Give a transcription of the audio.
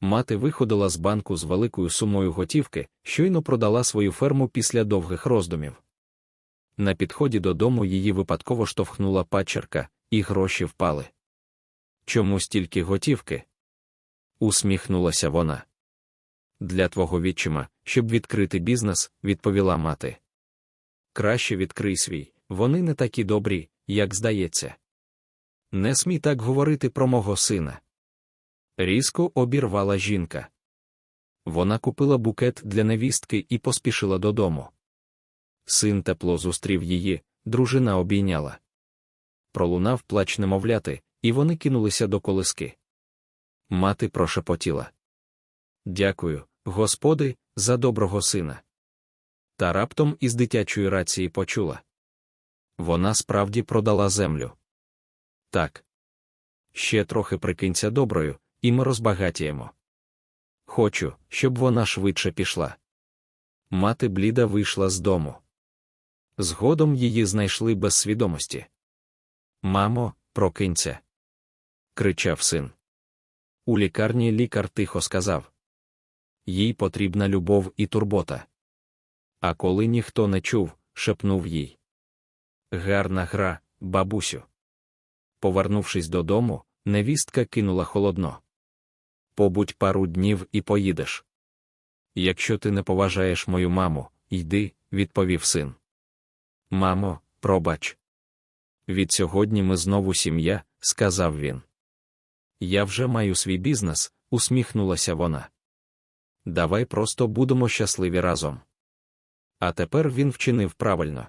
Мати виходила з банку з великою сумою готівки, щойно продала свою ферму після довгих роздумів. На підході додому її випадково штовхнула пачерка, і гроші впали. Чому стільки готівки? усміхнулася вона. Для твого відчима, щоб відкрити бізнес, відповіла мати. Краще відкрий свій, вони не такі добрі, як здається. Не смій так говорити про мого сина. Різко обірвала жінка. Вона купила букет для невістки і поспішила додому. Син тепло зустрів її, дружина обійняла. Пролунав плач немовляти, і вони кинулися до колиски. Мати прошепотіла. Дякую, Господи, за доброго сина. Та раптом із дитячої рації почула. Вона справді продала землю. Так. Ще трохи прикинься доброю, і ми розбагатіємо. Хочу, щоб вона швидше пішла. Мати бліда вийшла з дому. Згодом її знайшли без свідомості. Мамо, прокинься. кричав син. У лікарні лікар тихо сказав їй потрібна любов і турбота. А коли ніхто не чув, шепнув їй. Гарна гра, бабусю. Повернувшись додому, невістка кинула холодно. Побудь пару днів і поїдеш. Якщо ти не поважаєш мою маму, йди, відповів син. Мамо, пробач. Від сьогодні ми знову сім'я, сказав він. Я вже маю свій бізнес, усміхнулася вона. Давай просто будемо щасливі разом. А тепер він вчинив правильно.